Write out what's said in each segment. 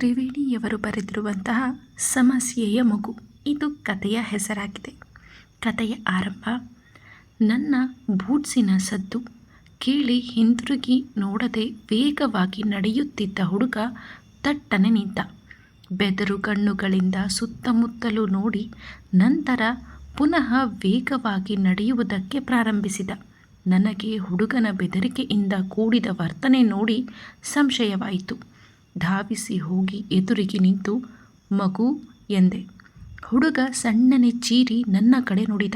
ತ್ರಿವೇಣಿಯವರು ಬರೆದಿರುವಂತಹ ಸಮಸ್ಯೆಯ ಮಗು. ಇದು ಕಥೆಯ ಹೆಸರಾಗಿದೆ. ಕಥೆಯ ಆರಂಭ, ನನ್ನ ಬೂಟ್ಸಿನ ಸದ್ದು ಕೇಳಿ ಹಿಂದಿರುಗಿ ನೋಡದೆ ವೇಗವಾಗಿ ನಡೆಯುತ್ತಿದ್ದ ಹುಡುಗ ತಟ್ಟನೆ ನಿಂತ. ಬೆದರು ಕಣ್ಣುಗಳಿಂದ ಸುತ್ತಮುತ್ತಲೂ ನೋಡಿ ನಂತರ ಪುನಃ ವೇಗವಾಗಿ ನಡೆಯುವುದಕ್ಕೆ ಪ್ರಾರಂಭಿಸಿದ. ನನಗೆ ಹುಡುಗನ ಬೆದರಿಕೆಯಿಂದ ಕೂಡಿದ ವರ್ತನೆ ನೋಡಿ ಸಂಶಯವಾಯಿತು. ಧಾವಿಸಿ ಹೋಗಿ ಎದುರಿಗೆ ನಿಂತು, ಮಗು, ಎಂದೆ. ಹುಡುಗ ಸಣ್ಣನೆ ಚೀರಿ ನನ್ನ ಕಡೆ ನುಡಿದ.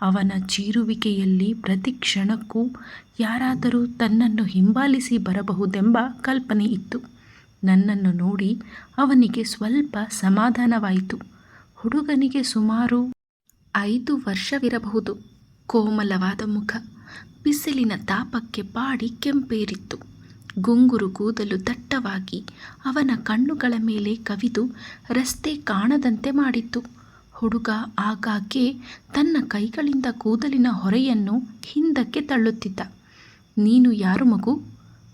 ಅವನ ಚೀರುವಿಕೆಯಲ್ಲಿ ಪ್ರತಿ ಕ್ಷಣಕ್ಕೂ ಯಾರಾದರೂ ತನ್ನನ್ನು ಹಿಂಬಾಲಿಸಿ ಬರಬಹುದೆಂಬ ಕಲ್ಪನೆ ಇತ್ತು. ನನ್ನನ್ನು ನೋಡಿ ಅವನಿಗೆ ಸ್ವಲ್ಪ ಸಮಾಧಾನವಾಯಿತು. ಹುಡುಗನಿಗೆ ಸುಮಾರು ಐದು ವರ್ಷವಿರಬಹುದು. ಕೋಮಲವಾದ ಮುಖ, ಬಿಸಿಲಿನ ತಾಪಕ್ಕೆ ಬಾಡಿ ಕೆಂಪೇರಿತ್ತು. ಗುಂಗುರು ಕೂದಲು ದಟ್ಟವಾಗಿ ಅವನ ಕಣ್ಣುಗಳ ಮೇಲೆ ಕವಿದು ರಸ್ತೆ ಕಾಣದಂತೆ ಮಾಡಿತ್ತು. ಹುಡುಗ ಆಗಾಗ್ಗೆ ತನ್ನ ಕೈಗಳಿಂದ ಕೂದಲಿನ ಹೊರೆಯನ್ನು ಹಿಂದಕ್ಕೆ ತಳ್ಳುತ್ತಿದ್ದ. ನೀನು ಯಾರು ಮಗು?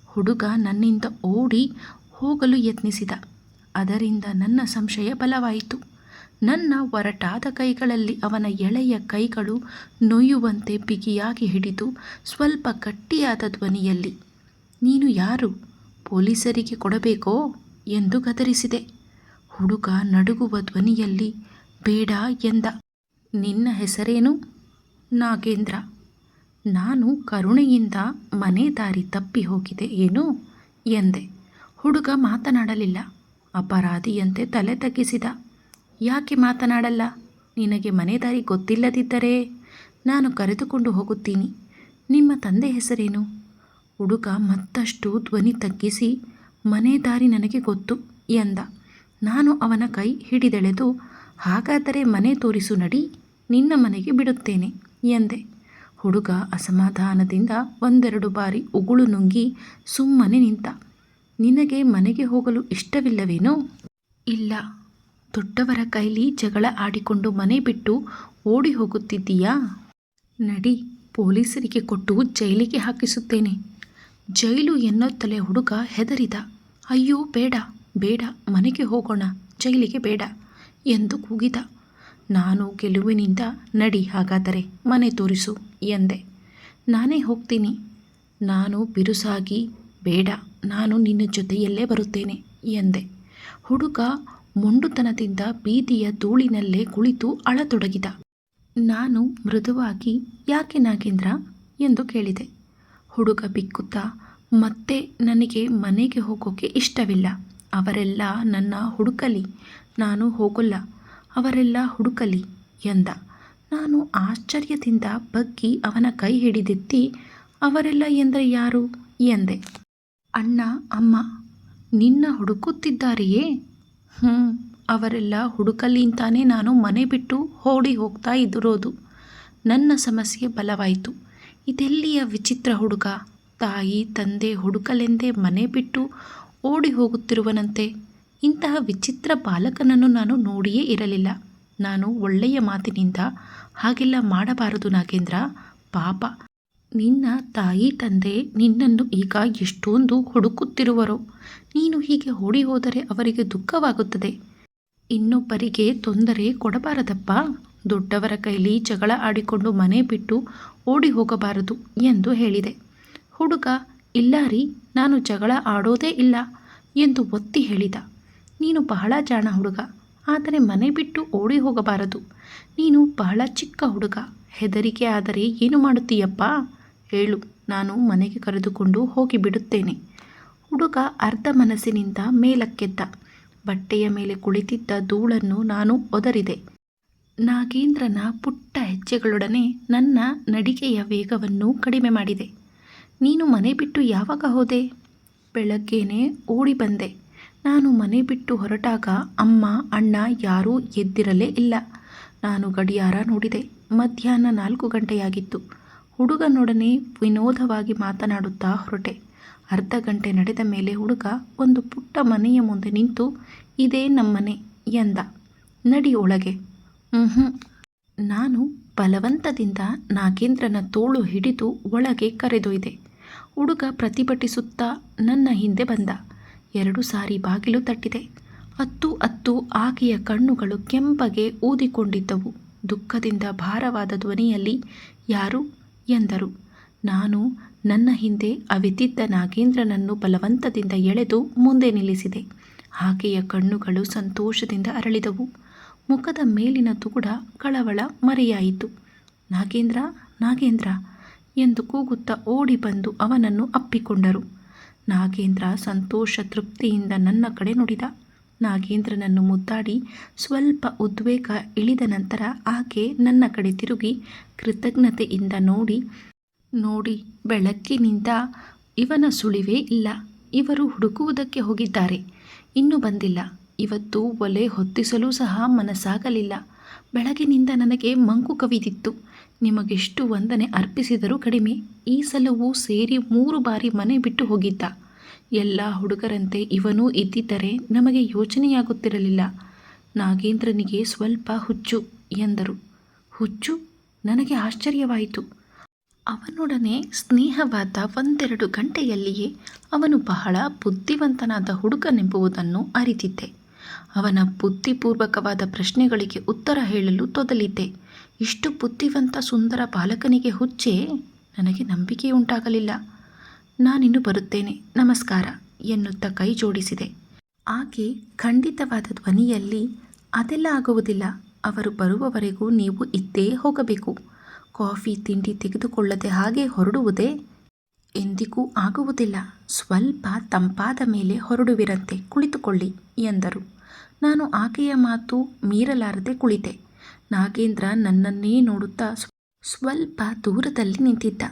ಹುಡುಗ ನನ್ನಿಂದ ಓಡಿ ಹೋಗಲು ಯತ್ನಿಸಿದ. ಅದರಿಂದ ನನ್ನ ಸಂಶಯ ಬಲವಾಯಿತು. ನನ್ನ ಒರಟಾದ ಕೈಗಳಲ್ಲಿ ಅವನ ಎಳೆಯ ಕೈಗಳು ನೊಯ್ಯುವಂತೆ ಬಿಗಿಯಾಗಿ ಹಿಡಿದು ಸ್ವಲ್ಪ ಗಟ್ಟಿಯಾದ ಧ್ವನಿಯಲ್ಲಿ ನೀನು ಯಾರು? ಪೊಲೀಸರಿಗೆ ಕೊಡಬೇಕೋ? ಎಂದು ಗದರಿಸಿದೆ. ಹುಡುಗ ನಡುಗುವ ಧ್ವನಿಯಲ್ಲಿ, ಬೇಡ ಎಂದ. ನಿನ್ನ ಹೆಸರೇನು? ನಾಗೇಂದ್ರ. ನಾನು ಕರುಣೆಯಿಂದ ಮನೆ ದಾರಿ ತಪ್ಪಿ ಹೋಗಿದೆ, ಏನು? ಎಂದೆ. ಹುಡುಗ ಮಾತನಾಡಲಿಲ್ಲ. ಅಪರಾಧಿಯಂತೆ ತಲೆ ತಗ್ಗಿಸಿದ. ಯಾಕೆ ಮಾತನಾಡಲ್ಲ? ನಿನಗೆ ಮನೆ ದಾರಿ ಗೊತ್ತಿಲ್ಲದಿದ್ದರೆ ನಾನು ಕರೆದುಕೊಂಡು ಹೋಗುತ್ತೀನಿ. ನಿಮ್ಮ ತಂದೆ ಹೆಸರೇನು? ಹುಡುಗ ಮತ್ತಷ್ಟು ಧ್ವನಿ ತಗ್ಗಿಸಿ, ಮನೆ ದಾರಿ ನನಗೆ ಗೊತ್ತು ಎಂದ. ನಾನು ಅವನ ಕೈ ಹಿಡಿದೆಳೆದು, ಹಾಗಾದರೆ ಮನೆ ತೋರಿಸು ನಡಿ, ನಿನ್ನ ಮನೆಗೆ ಬಿಡುತ್ತೇನೆ ಎಂದೆ. ಹುಡುಗ ಅಸಮಾಧಾನದಿಂದ ಒಂದೆರಡು ಬಾರಿ ಉಗುಳು ನುಂಗಿ ಸುಮ್ಮನೆ ನಿಂತ, ನಿನಗೆ ಮನೆಗೆ ಹೋಗಲು ಇಷ್ಟವಿಲ್ಲವೇನೋ? ಇಲ್ಲ. ದೊಡ್ಡವರ ಕೈಲಿ ಜಗಳ ಆಡಿಕೊಂಡು ಮನೆ ಬಿಟ್ಟು ಓಡಿ ಹೋಗುತ್ತಿದ್ದೀಯಾ? ನಡಿ, ಪೊಲೀಸರಿಗೆ ಕೊಟ್ಟು ಜೈಲಿಗೆ ಹಾಕಿಸುತ್ತೇನೆ ಜೈಲು ಎನ್ನುತ್ತಲೇ ಹುಡುಗ ಹೆದರಿದ. ಅಯ್ಯೋ, ಬೇಡ ಬೇಡ, ಮನೆಗೆ ಹೋಗೋಣ, ಜೈಲಿಗೆ ಬೇಡ ಎಂದು ಕೂಗಿದ. ನಾನು ಗೆಲುವಿನಿಂದ ನಡಿ ಹಾಗಾದರೆ ಮನೆ ತೋರಿಸು ಎಂದೆ. ನಾನೇ ಹೋಗ್ತೀನಿ. ನಾನು ಬಿರುಸಾಗಿ, ಬೇಡ, ನಾನು ನಿನ್ನ ಜೊತೆಯಲ್ಲೇ ಬರುತ್ತೇನೆ ಎಂದೆ. ಹುಡುಗ ಮೊಂಡುತನದಿಂದ ಬೀದಿಯ ಧೂಳಿನಲ್ಲೇ ಕುಳಿತು ಅಳತೊಡಗಿದ. ನಾನು ಮೃದುವಾಗಿ ಯಾಕೆ ನಾಗೇಂದ್ರ? ಎಂದು ಕೇಳಿದೆ. ಹುಡುಗ ಬಿಕ್ಕುತ್ತಾ, ಮತ್ತೆ ನನಗೆ ಮನೆಗೆ ಹೋಗೋಕೆ ಇಷ್ಟವಿಲ್ಲ. ಅವರೆಲ್ಲ ನನ್ನ ಹುಡುಕಲಿ. ನಾನು ಹೋಗಲ್ಲ. ಅವರೆಲ್ಲ ಹುಡುಕಲಿ ಎಂದ. ನಾನು ಆಶ್ಚರ್ಯದಿಂದ ಬಗ್ಗಿ ಅವನ ಕೈ ಹಿಡಿದೆತ್ತಿ, ಅವರೆಲ್ಲ ಎಂದರೆ ಯಾರು? ಎಂದೆ. ಅಣ್ಣ, ಅಮ್ಮ, ನಿನ್ನ ಹುಡುಕುತ್ತಿದ್ದಾರೆಯೇ? ಹ್ಞೂ ಅವರೆಲ್ಲ ಹುಡುಕಲಿ ಅಂತಾನೆ ನಾನು ಮನೆ ಬಿಟ್ಟು ಓಡಿ ಹೋಗ್ತಾ ಇದ್ದಿರೋದು. ನನ್ನ ಸಮಸ್ಯೆ ಬಲವಾಯಿತು. ಇದೆಲ್ಲಿಯ ವಿಚಿತ್ರ ಹುಡುಗ? ತಾಯಿ, ತಂದೆ ಹುಡುಕಲೆಂದೇ ಮನೆ ಬಿಟ್ಟು ಓಡಿ ಹೋಗುತ್ತಿರುವನಂತೆ. ಇಂತಹ ವಿಚಿತ್ರ ಬಾಲಕನನ್ನು ನಾನು ನೋಡಿಯೇ ಇರಲಿಲ್ಲ. ನಾನು ಒಳ್ಳೆಯ ಮಾತಿನಿಂದ ಹಾಗೆಲ್ಲ ಮಾಡಬಾರದು ನಾಗೇಂದ್ರ. ಪಾಪ. ನಿನ್ನ ತಾಯಿ, ತಂದೆ ನಿನ್ನನ್ನು ಈಗ ಎಷ್ಟೊಂದು ಹುಡುಕುತ್ತಿರುವರು. ನೀನು ಹೀಗೆ ಓಡಿ ಹೋದರೆ ಅವರಿಗೆ ದುಃಖವಾಗುತ್ತದೆ. ಇನ್ನೊಬ್ಬರಿಗೆ ತೊಂದರೆ ಕೊಡಬಾರದಪ್ಪ. ದೊಡ್ಡವರ ಕೈಲಿ ಜಗಳ ಆಡಿಕೊಂಡು ಮನೆ ಬಿಟ್ಟು ಓಡಿ ಹೋಗಬಾರದು ಎಂದು ಹೇಳಿದೆ. ಹುಡುಗ, ಇಲ್ಲ ರೀ, ನಾನು ಜಗಳ ಆಡೋದೇ ಇಲ್ಲ ಎಂದು ಒತ್ತಿ ಹೇಳಿದ. ನೀನು ಬಹಳ ಜಾಣ ಹುಡುಗ, ಆದರೆ ಮನೆ ಬಿಟ್ಟು ಓಡಿ ಹೋಗಬಾರದು. ನೀನು ಬಹಳ ಚಿಕ್ಕ ಹುಡುಗ, ಹೆದರಿಕೆ ಆದರೆ ಏನು ಮಾಡುತ್ತೀಯಪ್ಪ? ಹೇಳು, ನಾನು ಮನೆಗೆ ಕರೆದುಕೊಂಡು ಹೋಗಿ ಬಿಡುತ್ತೇನೆ. ಹುಡುಗ ಅರ್ಧ ಮನಸ್ಸಿನಿಂದ ಮೇಲಕ್ಕೆದ್ದ. ಬಟ್ಟೆಯ ಮೇಲೆ ಕುಳಿತಿದ್ದ ಧೂಳನ್ನು ನಾನು ಒದರಿದೆ. ನಾಗೇಂದ್ರನ ಪುಟ್ಟ ಹೆಜ್ಜೆಗಳೊಡನೆ ನನ್ನ ನಡಿಗೆಯ ವೇಗವನ್ನು ಕಡಿಮೆ ಮಾಡಿದೆ. ನೀನು ಮನೆ ಬಿಟ್ಟು ಯಾವಾಗ ಹೋದೆ? ಬೆಳಗ್ಗೆನೇ ಓಡಿ ಬಂದೆ. ನಾನು ಮನೆ ಬಿಟ್ಟು ಹೊರಟಾಗ ಅಮ್ಮ, ಅಣ್ಣ ಯಾರೂ ಎದ್ದಿರಲೇ ಇಲ್ಲ. ನಾನು ಗಡಿಯಾರ ನೋಡಿದೆ. ಮಧ್ಯಾಹ್ನ ನಾಲ್ಕು ಗಂಟೆಯಾಗಿತ್ತು. ಹುಡುಗನೊಡನೆ ವಿನೋದವಾಗಿ ಮಾತನಾಡುತ್ತಾ ಹೊರಟೆ. ಅರ್ಧ ಗಂಟೆ ನಡೆದ ಮೇಲೆ ಹುಡುಗ ಒಂದು ಪುಟ್ಟ ಮನೆಯ ಮುಂದೆ ನಿಂತು, ಇದೇ ನಮ್ಮನೆ ಎಂದ. ನಡಿ ಒಳಗೆ. ನಾನು ಬಲವಂತದಿಂದ ನಾಗೇಂದ್ರನ ತೋಳು ಹಿಡಿದು ಒಳಗೆ ಕರೆದೊಯ್ದೆ. ಹುಡುಗ ಪ್ರತಿಭಟಿಸುತ್ತಾ ನನ್ನ ಹಿಂದೆ ಬಂದ. ಎರಡು ಸಾರಿ ಬಾಗಿಲು ತಟ್ಟಿದೆ. ಅತ್ತು ಅತ್ತು ಆಕೆಯ ಕಣ್ಣುಗಳು ಕೆಂಪಗೆ ಊದಿಕೊಂಡಿದ್ದವು. ದುಃಖದಿಂದ ಭಾರವಾದ ಧ್ವನಿಯಲ್ಲಿ, ಯಾರು? ಎಂದರು. ನಾನು ನನ್ನ ಹಿಂದೆ ಅವಿತಿದ್ದ ನಾಗೇಂದ್ರನನ್ನು ಬಲವಂತದಿಂದ ಎಳೆದು ಮುಂದೆ ನಿಲ್ಲಿಸಿದೆ. ಆಕೆಯ ಕಣ್ಣುಗಳು ಸಂತೋಷದಿಂದ ಅರಳಿದವು. ಮುಖದ ಮೇಲಿನ ತುಗುಡ ಕಳವಳ ಮರೆಯಾಯಿತು. ನಾಗೇಂದ್ರ ನಾಗೇಂದ್ರ ಎಂದು ಕೂಗುತ್ತಾ ಓಡಿ ಬಂದು ಅವನನ್ನು ಅಪ್ಪಿಕೊಂಡರು. ನಾಗೇಂದ್ರ, ಸಂತೋಷ, ತೃಪ್ತಿಯಿಂದ ನನ್ನ ಕಡೆ ನುಡಿದ. ನಾಗೇಂದ್ರನನ್ನು ಮುದ್ದಾಡಿ ಸ್ವಲ್ಪ ಉದ್ವೇಗ ಇಳಿದ ನಂತರ ಆಕೆ ನನ್ನ ಕಡೆ ತಿರುಗಿ ಕೃತಜ್ಞತೆಯಿಂದ ನೋಡಿ ನೋಡಿ, ಬೆಳಕಿನಿಂದ ಇವನ ಸುಳಿವೇ ಇಲ್ಲ. ಇವರು ಹುಡುಕುವುದಕ್ಕೆ ಹೋಗಿದ್ದಾರೆ. ಇನ್ನೂ ಬಂದಿಲ್ಲ. ಇವತ್ತು ಒಲೆ ಹೊತ್ತಿಸಲು ಸಹ ಮನಸ್ಸಾಗಲಿಲ್ಲ. ಬೆಳಗಿನಿಂದ ನನಗೆ ಮಂಕು ಕವಿದಿತ್ತು. ನಿಮಗೆಷ್ಟು ವಂದನೆ ಅರ್ಪಿಸಿದರೂ ಕಡಿಮೆ. ಈ ಸಲವೂ ಸೇರಿ ಮೂರು ಬಾರಿ ಮನೆ ಬಿಟ್ಟು ಹೋಗಿದ್ದ. ಎಲ್ಲ ಹುಡುಗರಂತೆ ಇವನೂ ಇದ್ದಿದ್ದರೆ ನಮಗೆ ಯೋಚನೆಯಾಗುತ್ತಿರಲಿಲ್ಲ. ನಾಗೇಂದ್ರನಿಗೆ ಸ್ವಲ್ಪ ಹುಚ್ಚು ಎಂದರು. ಹುಚ್ಚು? ನನಗೆ ಆಶ್ಚರ್ಯವಾಯಿತು. ಅವನೊಡನೆ ಸ್ನೇಹವಾದ ಒಂದೆರಡು ಗಂಟೆಯಲ್ಲಿಯೇ ಅವನು ಬಹಳ ಬುದ್ಧಿವಂತನಾದ ಹುಡುಗನೆಂಬುವುದನ್ನು ಅರಿತಿದ್ದೆ. ಅವನ ಬುದ್ಧಿಪೂರ್ವಕವಾದ ಪ್ರಶ್ನೆಗಳಿಗೆ ಉತ್ತರ ಹೇಳಲು ತೊದಲಿದ್ದೆ. ಇಷ್ಟು ಬುದ್ಧಿವಂತ ಸುಂದರ ಬಾಲಕನಿಗೆ ಹುಚ್ಚೆ ನನಗೆ ನಂಬಿಕೆಯುಂಟಾಗಲಿಲ್ಲ ನಾನಿನ್ನು ಬರುತ್ತೇನೆ. ನಮಸ್ಕಾರ ಎನ್ನುತ್ತಾ ಕೈ ಜೋಡಿಸಿದೆ. ಆಕೆ ಖಂಡಿತವಾದ ಧ್ವನಿಯಲ್ಲಿ, ಅದೆಲ್ಲ ಆಗುವುದಿಲ್ಲ. ಅವರು ಬರುವವರೆಗೂ ನೀವು ಇದ್ದೇ ಹೋಗಬೇಕು. ಕಾಫಿ, ತಿಂಡಿ ತೆಗೆದುಕೊಳ್ಳದೆ ಹಾಗೆ ಹೊರಡುವುದೇ ಎಂದಿಗೂ ಆಗುವುದಿಲ್ಲ. ಸ್ವಲ್ಪ ತಂಪಾದ ಮೇಲೆ ಹೊರಡುವಿರಂತೆ ಕುಳಿತುಕೊಳ್ಳಿ ಎಂದರು. ನಾನು ಆಕೆಯ ಮಾತು ಮೀರಲಾರದೆ ಕುಳಿತೆ. ನಾಗೇಂದ್ರ ನನ್ನನ್ನೇ ನೋಡುತ್ತಾ ಸ್ವಲ್ಪ ದೂರದಲ್ಲಿ ನಿಂತಿದ್ದ.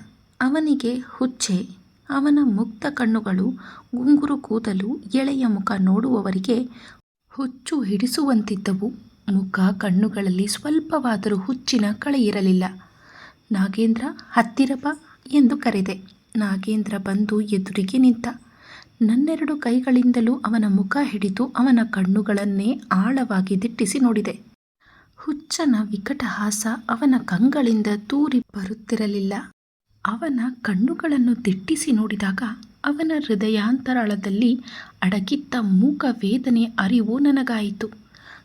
ಅವನಿಗೆ ಹುಚ್ಚೆ. ಅವನ ಮುಕ್ತ ಕಣ್ಣುಗಳು, ಗುಂಗುರು ಕೂದಲು, ಎಳೆಯ ಮುಖ ನೋಡುವವರಿಗೆ ಹುಚ್ಚು ಹಿಡಿಸುವಂತಿದ್ದವು. ಮುಖ ಕಣ್ಣುಗಳಲ್ಲಿ ಸ್ವಲ್ಪವಾದರೂ ಹುಚ್ಚಿನ ಕಳೆ ಇರಲಿಲ್ಲ. ನಾಗೇಂದ್ರ ಹತ್ತಿರಪ ಎಂದು ಕರೆದೆ. ನಾಗೇಂದ್ರ ಬಂದು ಎದುರಿಗೆ ನಿಂತ. ನನ್ನೆರಡು ಕೈಗಳಿಂದಲೂ ಅವನ ಮುಖ ಹಿಡಿದು ಅವನ ಕಣ್ಣುಗಳನ್ನೇ ಆಳವಾಗಿ ದಿಟ್ಟಿಸಿ ನೋಡಿದೆ. ಹುಚ್ಚನ ವಿಕಟಹಾಸ ಅವನ ಕಂಗಳಿಂದ ತೂರಿ ಬರುತ್ತಿರಲಿಲ್ಲ. ಅವನ ಕಣ್ಣುಗಳನ್ನು ದಿಟ್ಟಿಸಿ ನೋಡಿದಾಗ ಅವನ ಹೃದಯಾಂತರಾಳದಲ್ಲಿ ಅಡಗಿದ್ದ ಮೂಕ ವೇದನೆ ಅರಿವು ನನಗಾಯಿತು.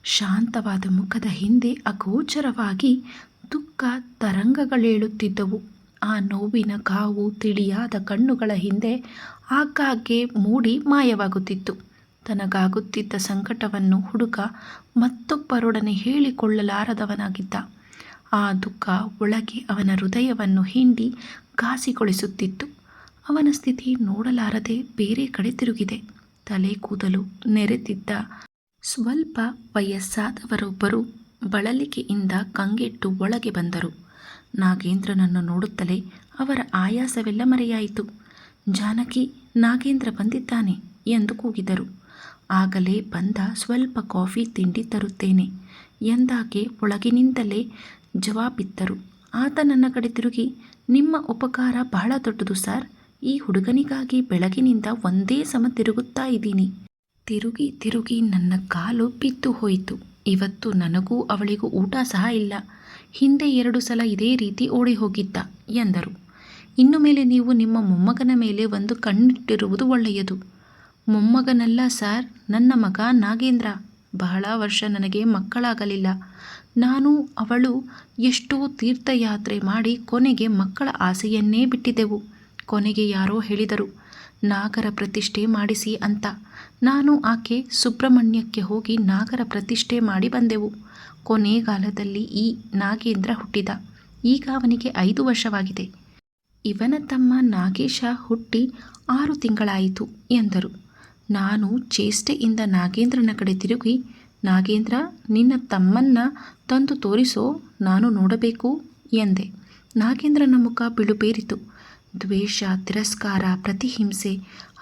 ಶಾಂತವಾದ ಮುಖದ ಹಿಂದೆ ಅಗೋಚರವಾಗಿ ದುಃಖ ತರಂಗಗಳೇಳುತ್ತಿದ್ದವು. ಆ ನೋವಿನ ಕಾವು ತಿಳಿಯಾದ ಕಣ್ಣುಗಳ ಹಿಂದೆ ಆಗಾಗ್ಗೆ ಮೂಡಿ ಮಾಯವಾಗುತ್ತಿತ್ತು. ತನಗಾಗುತ್ತಿದ್ದ ಸಂಕಟವನ್ನು ಹುಡುಕ ಮತ್ತೊಬ್ಬರೊಡನೆ ಹೇಳಿಕೊಳ್ಳಲಾರದವನಾಗಿದ್ದ. ಆ ದುಃಖ ಒಳಗೆ ಅವನ ಹೃದಯವನ್ನು ಹಿಂಡಿ ಘಾಸಿಗೊಳಿಸುತ್ತಿತ್ತು. ಅವನ ಸ್ಥಿತಿ ನೋಡಲಾರದೆ ಬೇರೆ ಕಡೆ ತಿರುಗಿದೆ. ತಲೆ ಕೂದಲು ನೆರೆದಿದ್ದ ಸ್ವಲ್ಪ ವಯಸ್ಸಾದವರೊಬ್ಬರು ಬಳಲಿಕೆಯಿಂದ ಕಂಗೆಟ್ಟು ಒಳಗೆ ಬಂದರು. ನಾಗೇಂದ್ರನನ್ನು ನೋಡುತ್ತಲೇ ಅವರ ಆಯಾಸವೆಲ್ಲ ಮರೆಯಾಯಿತು. ಜಾನಕಿ, ನಾಗೇಂದ್ರ ಬಂದಿದ್ದಾನೆ ಎಂದು ಕೂಗಿದರು. ಆಗಲೇ ಬಂದ ಸ್ವಲ್ಪ ಕಾಫಿ ತಿಂಡಿ ತರುತ್ತೇನೆ ಎಂದಾಕೆ ಒಳಗಿನಿಂದಲೇ ಜವಾಬಿತ್ತರು ಆತ ನನ್ನ ಕಡೆ ತಿರುಗಿ, ನಿಮ್ಮ ಉಪಕಾರ ಬಹಳ ದೊಡ್ಡದು ಸರ್. ಈ ಹುಡುಗನಿಗಾಗಿ ಬೆಳಗಿನಿಂದ ಒಂದೇ ಸಮ ತಿರುಗುತ್ತಾ ಇದ್ದೀನಿ. ತಿರುಗಿ ತಿರುಗಿ ನನ್ನ ಕಾಲು ಬಿದ್ದು ಹೋಯಿತು. ಇವತ್ತು ನನಗೂ ಅವಳಿಗೂ ಊಟ ಸಹ ಇಲ್ಲ. ಹಿಂದೆ ಎರಡು ಸಲ ಇದೇ ರೀತಿ ಓಡಿ ಹೋಗಿದ್ದ ಎಂದರು. ಇನ್ನು ಮೇಲೆ ನೀವು ನಿಮ್ಮ ಮೊಮ್ಮಗನ ಮೇಲೆ ಒಂದು ಕಣ್ಣಿಟ್ಟಿರುವುದು ಒಳ್ಳೆಯದು. ಮೊಮ್ಮಗನಲ್ಲ ಸರ್, ನನ್ನ ಮಗ ನಾಗೇಂದ್ರ. ಬಹಳ ವರ್ಷ ನನಗೆ ಮಕ್ಕಳಾಗಲಿಲ್ಲ. ನಾನು, ಅವಳು ಎಷ್ಟೋ ತೀರ್ಥಯಾತ್ರೆ ಮಾಡಿ ಕೊನೆಗೆ ಮಕ್ಕಳ ಆಸೆಯನ್ನೇ ಬಿಟ್ಟಿದ್ದೆವು ಕೊನೆಗೆ ಯಾರೋ ಹೇಳಿದರು, ನಾಗರ ಪ್ರತಿಷ್ಠೆ ಮಾಡಿಸಿ ಅಂತ. ನಾನು ಆಕೆ ಸುಬ್ರಹ್ಮಣ್ಯಕ್ಕೆ ಹೋಗಿ ನಾಗರ ಪ್ರತಿಷ್ಠೆ ಮಾಡಿ ಬಂದೆವು. ಕೊನೆಗಾಲದಲ್ಲಿ ಈ ನಾಗೇಂದ್ರ ಹುಟ್ಟಿದ. ಈಗ ಅವನಿಗೆ ಐದು ವರ್ಷವಾಗಿದೆ. ಇವನ ತಮ್ಮ ನಾಗೇಶ ಹುಟ್ಟಿ ಆರು ತಿಂಗಳಾಯಿತು ಎಂದರು. ನಾನು ಚೇಷ್ಟೆಯಿಂದ ನಾಗೇಂದ್ರನ ಕಡೆ ತಿರುಗಿ, ನಾಗೇಂದ್ರ, ನಿನ್ನ ತಮ್ಮನ್ನ ತಂದು ತೋರಿಸೋ ನಾನು ನೋಡಬೇಕು ಎಂದೆ. ನಾಗೇಂದ್ರನ ಮುಖ ಬಿಳುಬೇರಿತು ದ್ವೇಷ, ತಿರಸ್ಕಾರ, ಪ್ರತಿಹಿಂಸೆ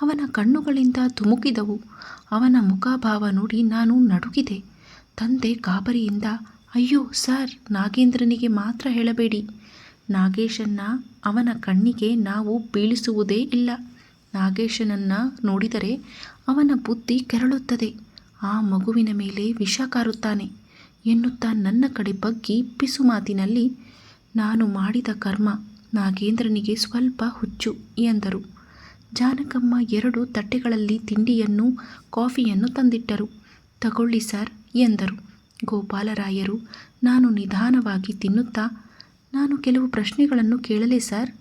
ಅವನ ಕಣ್ಣುಗಳಿಂದ ಧುಮುಕಿದವು. ಅವನ ಮುಖಭಾವ ನೋಡಿ ನಾನು ನಡುಗಿದೆ. ತಂದೆ ಗಾಬರಿಯಿಂದ, ಅಯ್ಯೋ ಸರ್, ನಾಗೇಂದ್ರನಿಗೆ ಮಾತ್ರ ಹೇಳಬೇಡಿ. ನಾಗೇಶನ್ನ ಅವನ ಕಣ್ಣಿಗೆ ನಾವು ಬೀಳಿಸುವುದೇ ಇಲ್ಲ. ನಾಗೇಶನನ್ನು ನೋಡಿದರೆ ಅವನ ಬುದ್ಧಿ ಕೆರಳುತ್ತದೆ. ಆ ಮಗುವಿನ ಮೇಲೆ ವಿಷ ಕಾರುತ್ತಾನೆ. ಎನ್ನುತ್ತಾ ನನ್ನ ಕಡೆ ಬಗ್ಗಿ ಪಿಸು ಮಾತಿನಲ್ಲಿ, ನಾನು ಮಾಡಿದ ಕರ್ಮ ನಾಗೇಂದ್ರನಿಗೆ ಸ್ವಲ್ಪ ಹುಚ್ಚು, ಎಂದರು. ಜಾನಕಮ್ಮ ಎರಡು ತಟ್ಟೆಗಳಲ್ಲಿ ತಿಂಡಿಯನ್ನು ಕಾಫಿಯನ್ನು ತಂದಿಟ್ಟರು. ತಗೊಳ್ಳಿ ಸರ್ ಎಂದರು. ಗೋಪಾಲರಾಯರು, ನಾನು ನಿಧಾನವಾಗಿ ತಿನ್ನುತ್ತಾ, ನಾನು ಕೆಲವು ಪ್ರಶ್ನೆಗಳನ್ನು ಕೇಳಲೇ ಸರ್,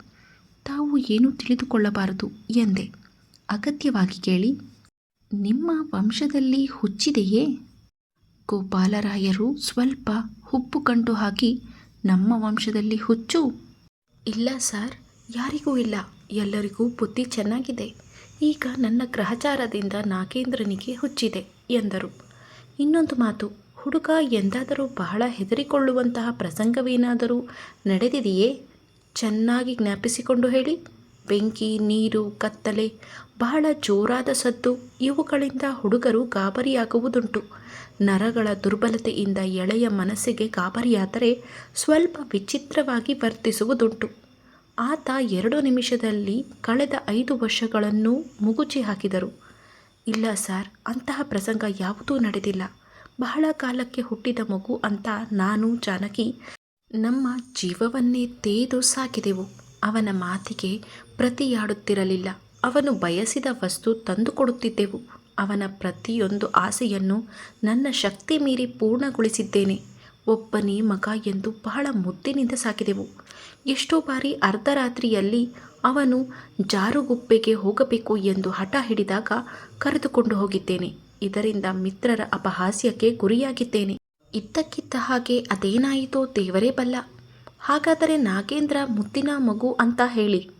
ತಾವು ಏನೂ ತಿಳಿದುಕೊಳ್ಳಬಾರದು ಎಂದೆ. ಅಗತ್ಯವಾಗಿ ಕೇಳಿ, ನಿಮ್ಮ ವಂಶದಲ್ಲಿ ಹುಚ್ಚಿದೆಯೇ? ಗೋಪಾಲರಾಯರು ಸ್ವಲ್ಪ ಹುಪ್ಪು ಕಂಟು ಹಾಕಿ, ನಮ್ಮ ವಂಶದಲ್ಲಿ ಹುಚ್ಚು? ಇಲ್ಲ ಸರ್, ಯಾರಿಗೂ ಇಲ್ಲ, ಎಲ್ಲರಿಗೂ ಬುದ್ಧಿ ಚೆನ್ನಾಗಿದೆ. ಈಗ ನನ್ನ ಗ್ರಹಚಾರದಿಂದ ನಾಗೇಂದ್ರನಿಗೆ ಹುಚ್ಚಿದೆ ಎಂದರು. ಇನ್ನೊಂದು ಮಾತು, ಹುಡುಗ ಎಂದಾದರೂ ಬಹಳ ಹೆದರಿಕೊಳ್ಳುವಂತಹ ಪ್ರಸಂಗವೇನಾದರೂ ನಡೆದಿದೆಯೇ? ಚೆನ್ನಾಗಿ ಜ್ಞಾಪಿಸಿಕೊಂಡು ಹೇಳಿ. ಬೆಂಕಿ, ನೀರು, ಕತ್ತಲೆ, ಬಹಳ ಜೋರಾದ ಸದ್ದು. ಇವುಗಳಿಂದ ಹುಡುಗರು ಗಾಬರಿಯಾಗುವುದುಂಟು. ನರಗಳ ದುರ್ಬಲತೆಯಿಂದ ಎಳೆಯ ಮನಸ್ಸಿಗೆ ಗಾಬರಿಯಾದರೆ ಸ್ವಲ್ಪ ವಿಚಿತ್ರವಾಗಿ ವರ್ತಿಸುವುದುಂಟು. ಆತ ಎರಡು ನಿಮಿಷದಲ್ಲಿ ಕಳೆದ ಐದು ವರ್ಷಗಳನ್ನು ಮುಗುಚಿ ಹಾಕಿದರು ಇಲ್ಲ ಸರ್, ಅಂತಹ ಪ್ರಸಂಗ ಯಾವುದೂ ನಡೆದಿಲ್ಲ. ಬಹಳ ಕಾಲಕ್ಕೆ ಹುಟ್ಟಿದ ಮಗು ಅಂತ ನಾನು ಜಾನಕಿ, ನಮ್ಮ ಜೀವವನ್ನೇ ತೇದು ಸಾಕಿದೆವು. ಅವನ ಮಾತಿಗೆ ಪ್ರತಿಯಾಡುತ್ತಿರಲಿಲ್ಲ. ಅವನು ಬಯಸಿದ ವಸ್ತು ತಂದುಕೊಡುತ್ತಿದ್ದೆವು. ಅವನ ಪ್ರತಿಯೊಂದು ಆಸೆಯನ್ನು ನನ್ನ ಶಕ್ತಿ ಮೀರಿ ಪೂರ್ಣಗೊಳಿಸಿದ್ದೇನೆ. ಒಬ್ಬನೇ ಮಗ ಎಂದು ಬಹಳ ಮುದ್ದಿನಿಂದ ಸಾಕಿದೆವು. ಎಷ್ಟೋ ಬಾರಿ ಅರ್ಧರಾತ್ರಿಯಲ್ಲಿ ಅವನು ಜಾರುಗುಪ್ಪೆಗೆ ಹೋಗಬೇಕು ಎಂದು ಹಠ ಹಿಡಿದಾಗ ಕರೆದುಕೊಂಡು ಹೋಗಿದ್ದೇನೆ. ಇದರಿಂದ ಮಿತ್ರರ ಅಪಹಾಸ್ಯಕ್ಕೆ ಗುರಿಯಾಗಿದ್ದೇನೆ. ಇದ್ದಕ್ಕಿದ್ದ ಹಾಗೆ ಅದೇನಾಯಿತೋ ದೇವರೇ ಬಲ್ಲ. ಹಾಗಾದರೆ ನಾಗೇಂದ್ರ ಮುತ್ತಿನ ಮಗು ಅಂತ ಹೇಳಿ.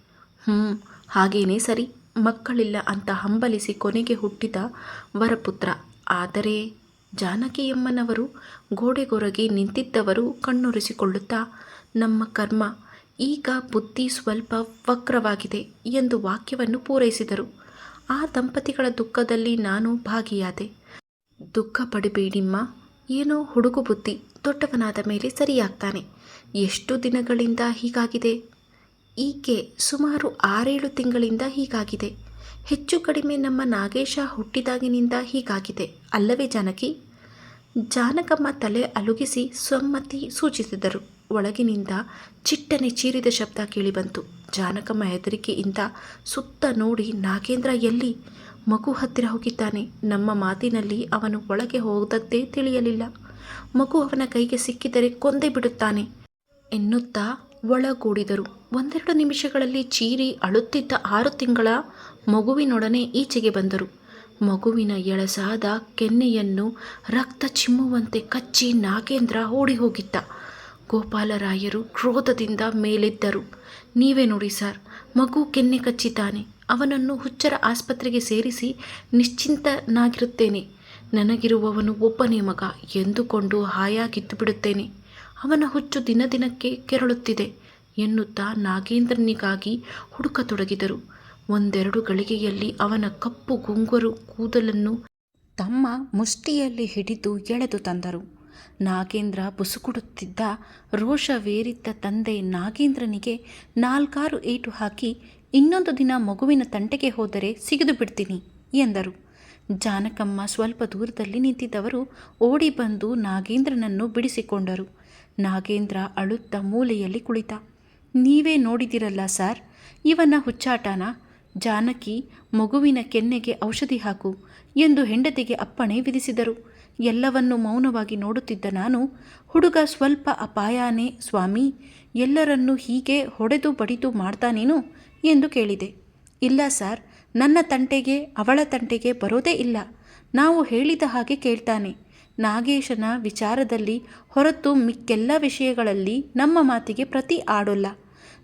ಹ್ಞೂ, ಹಾಗೇನೇ ಸರಿ. ಮಕ್ಕಳಿಲ್ಲ ಅಂತ ಹಂಬಲಿಸಿ ಕೊನೆಗೆ ಹುಟ್ಟಿದ ವರಪುತ್ರ. ಆದರೆ ಜಾನಕಿಯಮ್ಮನವರು ಗೋಡೆಗೊರಗಿ ನಿಂತಿದ್ದವರು ಕಣ್ಣುರಿಸಿಕೊಳ್ಳುತ್ತಾ ನಮ್ಮ ಕರ್ಮ ಈಗ ಬುದ್ಧಿ ಸ್ವಲ್ಪ ವಕ್ರವಾಗಿದೆ ಎಂದು ವಾಕ್ಯವನ್ನು ಪೂರೈಸಿದರು. ಆ ದಂಪತಿಗಳ ದುಃಖದಲ್ಲಿ ನಾನು ಭಾಗಿಯಾದೆ. ದುಃಖ ಪಡಬೇಡಿಮ್ಮ. ಏನೋ ಹುಡುಗು ಬುದ್ಧಿ ದೊಡ್ಡವನಾದ ಮೇಲೆ ಸರಿಯಾಗ್ತಾನೆ. ಎಷ್ಟು ದಿನಗಳಿಂದ ಹೀಗಾಗಿದೆ? ಈಕೆ ಸುಮಾರು ಆರೇಳು ತಿಂಗಳಿಂದ ಹೀಗಾಗಿದೆ. ಹೆಚ್ಚು ಕಡಿಮೆ ನಮ್ಮ ನಾಗೇಶ ಹುಟ್ಟಿದಾಗಿನಿಂದ ಹೀಗಾಗಿದೆ, ಅಲ್ಲವೇ ಜಾನಕಿ? ಜಾನಕಮ್ಮ ತಲೆ ಅಲುಗಿಸಿ ಸಮ್ಮತಿ ಸೂಚಿಸಿದರು. ಒಳಗಿನಿಂದ ಚಿಟ್ಟನೆ ಚೀರಿದ ಶಬ್ದ ಕೇಳಿಬಂತು. ಜಾನಕಮ್ಮ ಹೆದರಿಕೆಯಿಂದ ಸುತ್ತ ನೋಡಿ ನಾಗೇಂದ್ರ ಎಲ್ಲಿ? ಮಗು ಹತ್ತಿರ ಹೋಗಿದ್ದಾನೆ. ನಮ್ಮ ಮಾತಿನಲ್ಲಿ ಅವನು ಒಳಗೆ ಹೋದದ್ದೇ ತಿಳಿಯಲಿಲ್ಲ. ಮಗು ಅವನ ಕೈಗೆ ಸಿಕ್ಕಿದರೆ ಕೊಂದೆ ಬಿಡುತ್ತಾನೆ ಎನ್ನುತ್ತಾ ಒಳಗೂಡಿದರು. ಒಂದೆರಡು ನಿಮಿಷಗಳಲ್ಲಿ ಚೀರಿ ಅಳುತ್ತಿದ್ದ ಆರು ತಿಂಗಳ ಮಗುವಿನೊಡನೆ ಈಚೆಗೆ ಬಂದರು. ಮಗುವಿನ ಎಳಸಾದ ಕೆನ್ನೆಯನ್ನು ರಕ್ತ ಚಿಮ್ಮುವಂತೆ ಕಚ್ಚಿ ನಾಗೇಂದ್ರ ಓಡಿ ಹೋಗಿದ್ದ. ಗೋಪಾಲರಾಯರು ಕ್ರೋಧದಿಂದ ಮೇಲೆದ್ದರು. ನೀವೇ ನೋಡಿ ಸರ್, ಮಗು ಕೆನ್ನೆ ಕಚ್ಚಿದ್ದಾನೆ. ಅವನನ್ನು ಹುಚ್ಚರ ಆಸ್ಪತ್ರೆಗೆ ಸೇರಿಸಿ ನಿಶ್ಚಿಂತನಾಗಿರುತ್ತೇನೆ. ನನಗಿರುವವನು ಒಬ್ಬನೇ ಮಗ ಎಂದುಕೊಂಡು ಹಾಯಾಗಿದ್ದು ಬಿಡುತ್ತೇನೆ. ಅವನ ಹುಚ್ಚು ದಿನ ದಿನಕ್ಕೆ ಕೆರಳುತ್ತಿದೆ ಎನ್ನುತ್ತಾ ನಾಗೇಂದ್ರನಿಗಾಗಿ ಹುಡುಕತೊಡಗಿದರು. ಒಂದೆರಡು ಗಳಿಗೆಯಲ್ಲಿ ಅವನ ಕಪ್ಪು ಗುಂಗುರು ಕೂದಲನ್ನು ತಮ್ಮ ಮುಷ್ಟಿಯಲ್ಲಿ ಹಿಡಿದು ಎಳೆದು ತಂದರು. ನಾಗೇಂದ್ರ ಬುಸುಕುಡುತ್ತಿದ್ದ ರೋಷವೇರಿದ್ದ ತಂದೆ ನಾಗೇಂದ್ರನಿಗೆ ನಾಲ್ಕಾರು ಏಟು ಹಾಕಿ ಇನ್ನೊಂದು ದಿನ ಮಗುವಿನ ತಂಟೆಗೆ ಹೋದರೆ ಸಿಗಿದು ಬಿಡ್ತೀನಿ ಎಂದರು. ಜಾನಕಮ್ಮ ಸ್ವಲ್ಪ ದೂರದಲ್ಲಿ ನಿಂತಿದ್ದವರು ಓಡಿ ಬಂದು ನಾಗೇಂದ್ರನನ್ನು ಬಿಡಿಸಿಕೊಂಡರು. ನಾಗೇಂದ್ರ ಅಳುತ್ತಾ ಮೂಲೆಯಲ್ಲಿ ಕುಳಿತ. ನೀವೇ ನೋಡಿದಿರಲ್ಲ ಸರ್, ಇವನ ಹುಚ್ಚಾಟನ? ಜಾನಕಿ ಮಗುವಿನ ಕೆನ್ನೆಗೆ ಔಷಧಿ ಹಾಕು ಎಂದು ಹೆಂಡತಿಗೆ ಅಪ್ಪಣೆ ವಿಧಿಸಿದರು. ಎಲ್ಲವನ್ನು ಮೌನವಾಗಿ ನೋಡುತ್ತಿದ್ದ ನಾನು, ಹುಡುಗ ಸ್ವಲ್ಪ ಅಪಾಯಾನೇ ಸ್ವಾಮಿ, ಎಲ್ಲರನ್ನೂ ಹೀಗೆ ಹೊಡೆದು ಬಡಿದು ಮಾಡ್ತಾನೇನು? ಎಂದು ಕೇಳಿದೆ. ಇಲ್ಲ ಸರ್, ನನ್ನ ತಂಟೆಗೆ, ಅವಳ ತಂಟೆಗೆ ಬರೋದೇ ಇಲ್ಲ. ನಾವು ಹೇಳಿದ ಹಾಗೆ ಕೇಳ್ತಾನೆ. ನಾಗೇಶನ ವಿಚಾರದಲ್ಲಿ ಹೊರತು ಮಿಕ್ಕೆಲ್ಲ ವಿಷಯಗಳಲ್ಲಿ ನಮ್ಮ ಮಾತಿಗೆ ಪ್ರತಿ ಆಡೋಲ್ಲ.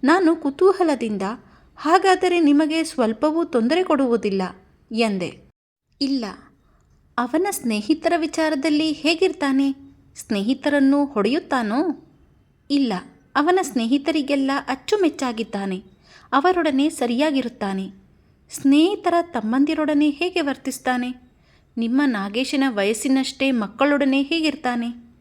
ನಾನು ಕುತೂಹಲದಿಂದ, ಹಾಗಾದರೆ ನಿಮಗೆ ಸ್ವಲ್ಪವೂ ತೊಂದರೆ ಕೊಡುವುದಿಲ್ಲ? ಎಂದೆ. ಇಲ್ಲ. ಅವನ ಸ್ನೇಹಿತರ ವಿಚಾರದಲ್ಲಿ ಹೇಗಿರ್ತಾನೆ? ಸ್ನೇಹಿತರನ್ನು ಹೊಡೆಯುತ್ತಾನೋ? ಇಲ್ಲ, ಅವನ ಸ್ನೇಹಿತರಿಗೆಲ್ಲ ಅಚ್ಚುಮೆಚ್ಚಾಗಿದ್ದಾನೆ. ಅವರೊಡನೆ ಸರಿಯಾಗಿರುತ್ತಾನೆ. ಸ್ನೇಹಿತರ ತಮ್ಮಂದಿರೊಡನೆ ಹೇಗೆ ವರ್ತಿಸ್ತಾನೆ? ನಿಮ್ಮ ನಾಗೇಶನ ವಯಸ್ಸಿನಷ್ಟೇ ಮಕ್ಕಳೊಡನೆ ಹೇಗಿರ್ತಾನೆ?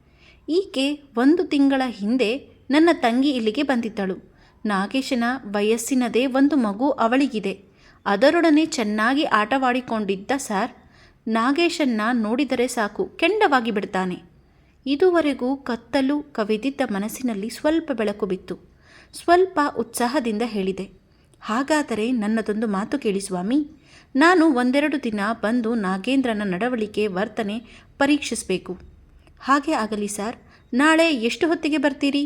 ಈಕೆ ಒಂದು ತಿಂಗಳ ಹಿಂದೆ ನನ್ನ ತಂಗಿ ಇಲ್ಲಿಗೆ ಬಂದಿದ್ದಳು. ನಾಗೇಶನ ವಯಸ್ಸಿನದೇ ಒಂದು ಮಗು ಅವಳಿಗಿದೆ. ಅದರೊಡನೆ ಚೆನ್ನಾಗಿ ಆಟವಾಡಿಕೊಂಡಿದ್ದ ಸರ್ ನಾಗೇಶನ್ನ ನೋಡಿದರೆ ಸಾಕು, ಕೆಂಡವಾಗಿ ಬಿಡ್ತಾನೆ. ಇದುವರೆಗೂ ಕತ್ತಲು ಕವಿದಿದ್ದ ಮನಸ್ಸಿನಲ್ಲಿ ಸ್ವಲ್ಪ ಬೆಳಕು ಬಿತ್ತು. ಸ್ವಲ್ಪ ಉತ್ಸಾಹದಿಂದ ಹೇಳಿದೆ, ಹಾಗಾದರೆ ನನ್ನದೊಂದು ಮಾತು ಕೇಳಿ ಸ್ವಾಮಿ. ನಾನು ಒಂದೆರಡು ದಿನ ಬಂದು ನಾಗೇಂದ್ರನ ನಡವಳಿಕೆ ವರ್ತನೆ ಪರೀಕ್ಷಿಸಬೇಕು. ಹಾಗೆ ಆಗಲಿ ಸರ್, ನಾಳೆ ಎಷ್ಟು ಹೊತ್ತಿಗೆ ಬರ್ತೀರಿ?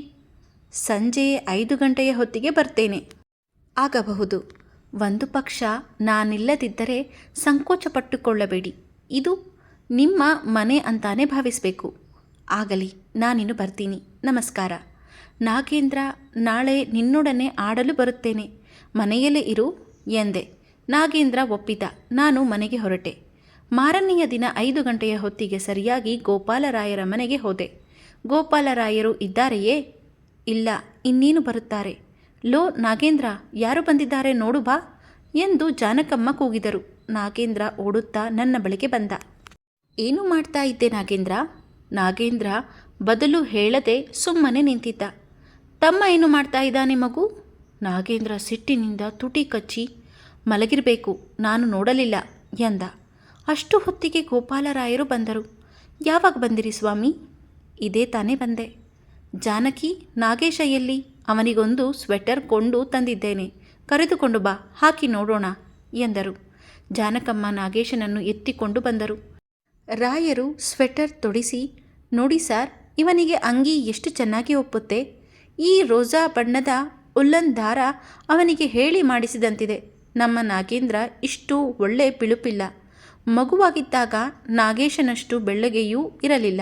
ಸಂಜೆ ಐದು ಗಂಟೆಯ ಹೊತ್ತಿಗೆ ಬರ್ತೇನೆ. ಆಗಬಹುದು. ಒಂದು ಪಕ್ಷ ನಾನಿಲ್ಲದಿದ್ದರೆ ಸಂಕೋಚ ಪಟ್ಟುಕೊಳ್ಳಬೇಡಿ. ಇದು ನಿಮ್ಮ ಮನೆ ಅಂತಾನೆ ಭಾವಿಸಬೇಕು. ಆಗಲಿ, ನಾನಿನ್ನು ಬರ್ತೀನಿ. ನಮಸ್ಕಾರ. ನಾಗೇಂದ್ರ, ನಾಳೆ ನಿನ್ನೊಡನೆ ಆಡಲು ಬರುತ್ತೇನೆ. ಮನೆಯಲ್ಲೇ ಇರು ಎಂದೆ. ನಾಗೇಂದ್ರ ಒಪ್ಪಿದ. ನಾನು ಮನೆಗೆ ಹೊರಟೆ. ಮಾರನೆಯ ದಿನ ಐದು ಗಂಟೆಯ ಹೊತ್ತಿಗೆ ಸರಿಯಾಗಿ ಗೋಪಾಲರಾಯರ ಮನೆಗೆ ಹೋದೆ. ಗೋಪಾಲರಾಯರು ಇದ್ದಾರೆಯೇ? ಇಲ್ಲ, ಇನ್ನೇನು ಬರುತ್ತಾರೆ? ಲೋ ನಾಗೇಂದ್ರ, ಯಾರು ಬಂದಿದ್ದಾರೆ ನೋಡು ಬಾ ಎಂದು ಜಾನಕಮ್ಮ ಕೂಗಿದರು. ನಾಗೇಂದ್ರ ಓಡುತ್ತಾ ನನ್ನ ಬಳಿಗೆ ಬಂದ. ಏನು ಮಾಡ್ತಾ ಇದ್ದೆ ನಾಗೇಂದ್ರ? ನಾಗೇಂದ್ರ ಬದಲು ಹೇಳದೆ ಸುಮ್ಮನೆ ನಿಂತಿದ್ದ. ತಮ್ಮ ಏನು ಮಾಡ್ತಾ ಇದ್ದಾನೆ ಮಗು? ನಾಗೇಂದ್ರ ಸಿಟ್ಟಿನಿಂದ ತುಟಿ ಕಚ್ಚಿ, ಮಲಗಿರಬೇಕು, ನಾನು ನೋಡಲಿಲ್ಲ, ಎಂದ. ಅಷ್ಟು ಹೊತ್ತಿಗೆ ಗೋಪಾಲರಾಯರು ಬಂದರು. ಯಾವಾಗ ಬಂದಿರಿ ಸ್ವಾಮಿ? ಇದೇ ತಾನೇ ಬಂದೆ. ಜಾನಕಿ, ನಾಗೇಶ ಎಲ್ಲಿ? ಅವನಿಗೊಂದು ಸ್ವೆಟರ್ ಕೊಂಡು ತಂದಿದ್ದೇನೆ. ಕರೆದುಕೊಂಡು ಬಾ, ಹಾಕಿ ನೋಡೋಣ, ಎಂದರು. ಜಾನಕಮ್ಮ ನಾಗೇಶನನ್ನು ಎತ್ತಿಕೊಂಡು ಬಂದರು. ರಾಯರು ಸ್ವೆಟರ್ ತೊಡಿಸಿ, ನೋಡಿ ಸಾರ್, ಇವನಿಗೆ ಅಂಗಿ ಎಷ್ಟು ಚೆನ್ನಾಗಿ ಒಪ್ಪುತ್ತೆ. ಈ ರೋಜಾ ಬಣ್ಣದ ಉಲ್ಲನ್ ದಾರ ಅವನಿಗೆ ಹೇಳಿ ಮಾಡಿಸಿದಂತಿದೆ. ನಮ್ಮ ನಾಗೇಂದ್ರ ಇಷ್ಟು ಒಳ್ಳೆ ಬಿಳುಪಿಲ್ಲ. ಮಗುವಾಗಿದ್ದಾಗ ನಾಗೇಶನಷ್ಟು ಬೆಳ್ಳಗೆಯೂ ಇರಲಿಲ್ಲ.